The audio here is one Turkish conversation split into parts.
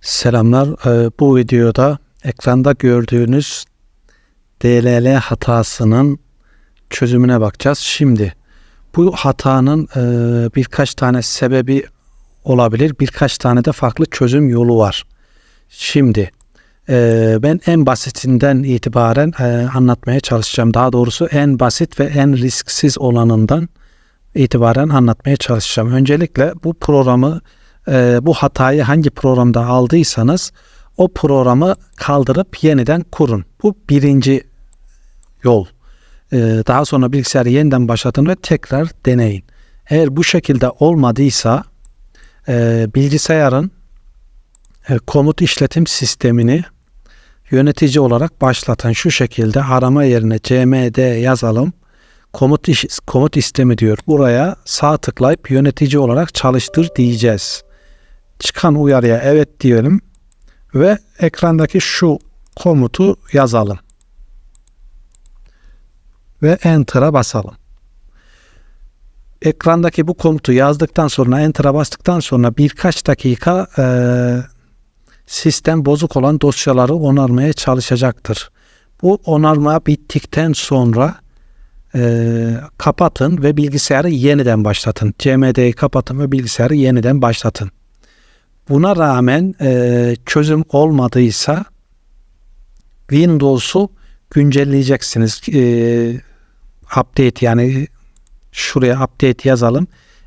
Selamlar. Ee, Bu videoda ekranda gördüğünüz DLL hatasının çözümüne bakacağız. Şimdi bu hatanın e, birkaç tane sebebi olabilir. Birkaç tane de farklı çözüm yolu var. Şimdi e, ben en basitinden itibaren e, anlatmaya çalışacağım. Daha doğrusu en basit ve en risksiz olanından itibaren anlatmaya çalışacağım. Öncelikle bu programı e, bu hatayı hangi programda aldıysanız o programı kaldırıp yeniden kurun. Bu birinci yol. E, daha sonra bilgisayarı yeniden başlatın ve tekrar deneyin. Eğer bu şekilde olmadıysa e, bilgisayarın e, komut işletim sistemini yönetici olarak başlatın. Şu şekilde arama yerine cmd yazalım. Komut, iş, komut istemi diyor. Buraya sağ tıklayıp yönetici olarak çalıştır diyeceğiz çıkan uyarıya evet diyelim ve ekrandaki şu komutu yazalım. Ve Enter'a basalım. Ekrandaki bu komutu yazdıktan sonra Enter'a bastıktan sonra birkaç dakika e, sistem bozuk olan dosyaları onarmaya çalışacaktır. Bu onarma bittikten sonra e, kapatın ve bilgisayarı yeniden başlatın. CMD'yi kapatın ve bilgisayarı yeniden başlatın. Buna rağmen e, çözüm olmadıysa Windows'u güncelleyeceksiniz. E, update yani şuraya update yazalım.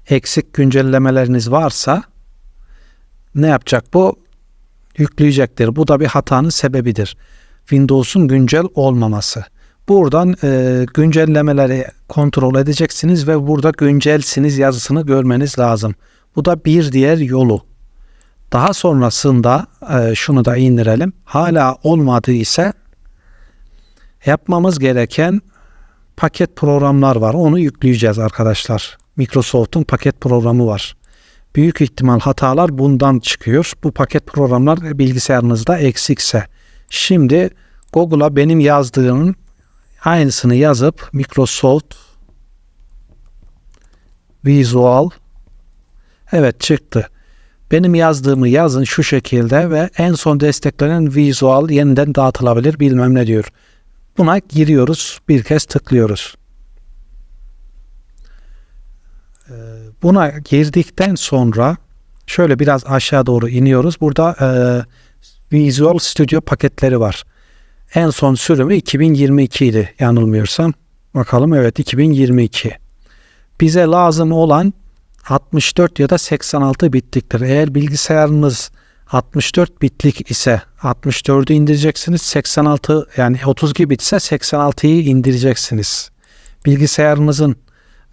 Eksik güncellemeleriniz varsa ne yapacak bu? Yükleyecektir. Bu da bir hatanın sebebidir. Windows'un güncel olmaması. Buradan e, güncellemeleri kontrol edeceksiniz ve burada güncelsiniz yazısını görmeniz lazım. Bu da bir diğer yolu. Daha sonrasında e, şunu da indirelim. Hala olmadı ise yapmamız gereken paket programlar var. Onu yükleyeceğiz arkadaşlar. Microsoft'un paket programı var. Büyük ihtimal hatalar bundan çıkıyor. Bu paket programlar bilgisayarınızda eksikse. Şimdi Google'a benim yazdığımın aynısını yazıp Microsoft Visual evet çıktı. Benim yazdığımı yazın şu şekilde ve en son desteklenen visual yeniden dağıtılabilir bilmem ne diyor. Buna giriyoruz. Bir kez tıklıyoruz. Ee, buna girdikten sonra şöyle biraz aşağı doğru iniyoruz. Burada e, Visual Studio paketleri var. En son sürümü 2022 idi yanılmıyorsam. Bakalım evet 2022. Bize lazım olan 64 ya da 86 bitliktir. Eğer bilgisayarınız 64 bitlik ise 64'ü indireceksiniz. 86 yani 32 bit ise 86'yı indireceksiniz. Bilgisayarınızın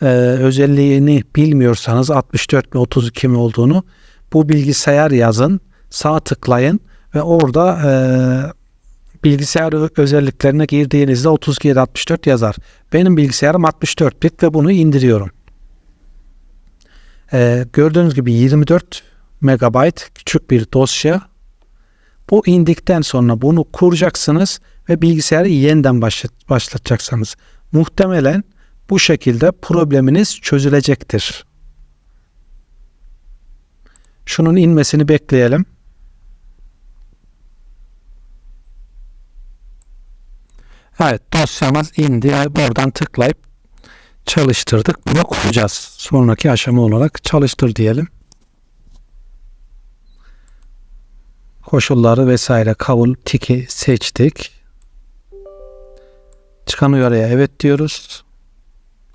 e, özelliğini bilmiyorsanız 64 mi 32 mi olduğunu bu bilgisayar yazın. Sağ tıklayın ve orada e, bilgisayar özelliklerine girdiğinizde 32 ya da 64 yazar. Benim bilgisayarım 64 bit ve bunu indiriyorum. Ee, gördüğünüz gibi 24 megabayt küçük bir dosya. Bu indikten sonra bunu kuracaksınız ve bilgisayarı yeniden başlat, başlatacaksınız. Muhtemelen bu şekilde probleminiz çözülecektir. Şunun inmesini bekleyelim. Evet dosyamız indi. Buradan tıklayıp çalıştırdık. Bunu kuracağız. Sonraki aşama olarak çalıştır diyelim. Koşulları vesaire kabul tiki seçtik. Çıkan uyarıya evet diyoruz.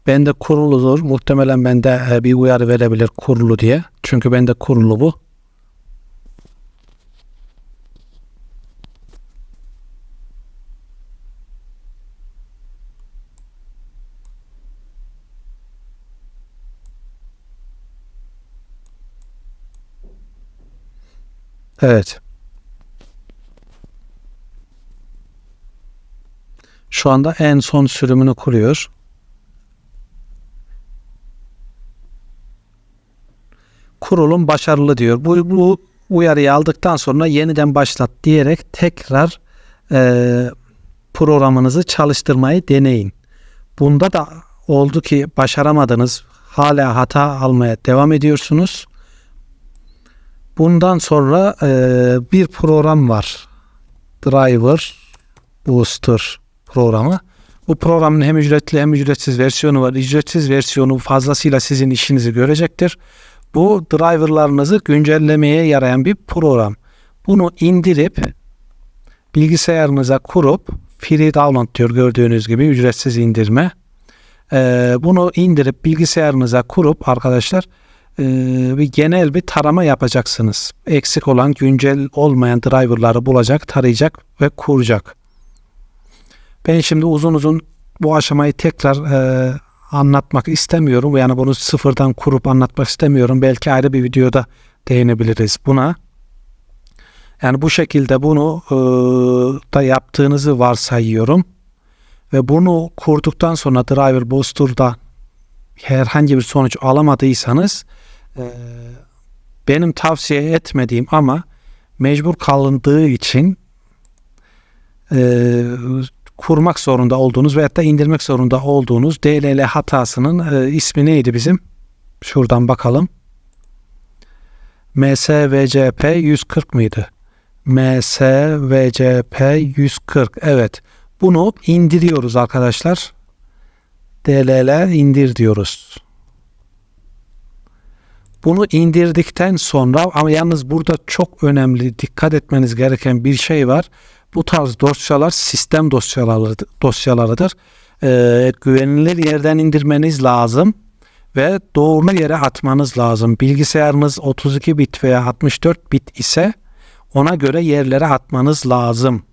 Bende kuruludur. Muhtemelen bende e, bir uyarı verebilir kurulu diye. Çünkü bende kurulu bu. Evet. Şu anda en son sürümünü kuruyor. Kurulum başarılı diyor. Bu, bu uyarıyı aldıktan sonra yeniden başlat diyerek tekrar e, programınızı çalıştırmayı deneyin. Bunda da oldu ki başaramadınız. Hala hata almaya devam ediyorsunuz. Bundan sonra e, bir program var. Driver Booster programı. Bu programın hem ücretli hem ücretsiz versiyonu var. Ücretsiz versiyonu fazlasıyla sizin işinizi görecektir. Bu driverlarınızı güncellemeye yarayan bir program. Bunu indirip bilgisayarınıza kurup free download diyor gördüğünüz gibi ücretsiz indirme. Ee, bunu indirip bilgisayarınıza kurup arkadaşlar bir genel bir tarama yapacaksınız. Eksik olan güncel olmayan driverları bulacak, tarayacak ve kuracak. Ben şimdi uzun uzun bu aşamayı tekrar e, anlatmak istemiyorum. Yani bunu sıfırdan kurup anlatmak istemiyorum. Belki ayrı bir videoda değinebiliriz buna. Yani bu şekilde bunu e, da yaptığınızı varsayıyorum. Ve bunu kurduktan sonra Driver Booster'da herhangi bir sonuç alamadıysanız e, benim tavsiye etmediğim ama mecbur kalındığı için e, kurmak zorunda olduğunuz veyahut da indirmek zorunda olduğunuz DLL hatasının e, ismi neydi bizim? Şuradan bakalım. MSVCP 140 mıydı? MSVCP 140 evet. Bunu indiriyoruz arkadaşlar. DLL indir diyoruz. Bunu indirdikten sonra ama yalnız burada çok önemli dikkat etmeniz gereken bir şey var. Bu tarz dosyalar sistem dosyaları, dosyalarıdır. Ee, güvenilir yerden indirmeniz lazım ve doğru yere atmanız lazım. Bilgisayarınız 32 bit veya 64 bit ise ona göre yerlere atmanız lazım.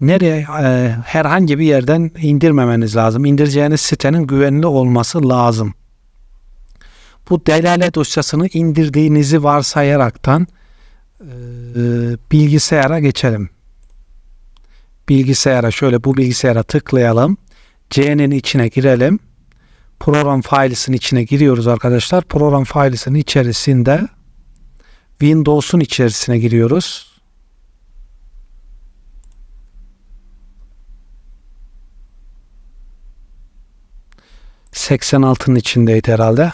Nereye e, herhangi bir yerden indirmemeniz lazım. İndireceğiniz sitenin güvenli olması lazım. Bu delale dosyasını indirdiğinizi varsayaraktan e, bilgisayara geçelim. Bilgisayara şöyle bu bilgisayara tıklayalım. C'nin içine girelim. Program failesinin içine giriyoruz arkadaşlar. Program failesinin içerisinde Windows'un içerisine giriyoruz. Seksen altının içindeydi herhalde.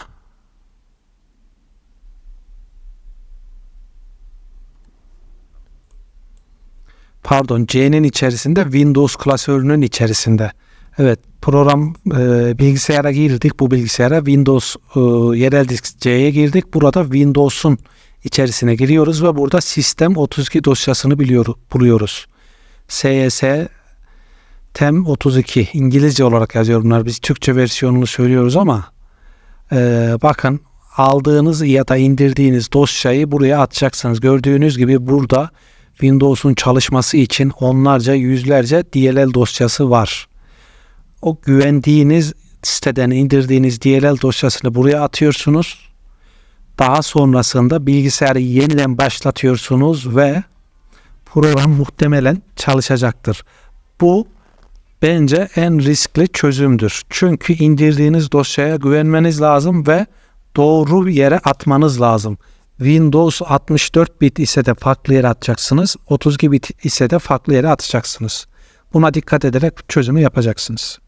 Pardon C'nin içerisinde Windows klasörünün içerisinde. Evet program e, bilgisayara girdik bu bilgisayara Windows e, yerel disk C'ye girdik. Burada Windows'un içerisine giriyoruz ve burada sistem 32 dosyasını biliyor, buluyoruz. SYS TEM 32 İngilizce olarak yazıyor bunlar. Biz Türkçe versiyonunu söylüyoruz ama e, bakın aldığınız ya da indirdiğiniz dosyayı buraya atacaksınız. Gördüğünüz gibi burada Windows'un çalışması için onlarca yüzlerce DLL dosyası var. O güvendiğiniz siteden indirdiğiniz DLL dosyasını buraya atıyorsunuz. Daha sonrasında bilgisayarı yeniden başlatıyorsunuz ve program muhtemelen çalışacaktır. Bu bence en riskli çözümdür. Çünkü indirdiğiniz dosyaya güvenmeniz lazım ve doğru bir yere atmanız lazım. Windows 64 bit ise de farklı yere atacaksınız. 32 bit ise de farklı yere atacaksınız. Buna dikkat ederek çözümü yapacaksınız.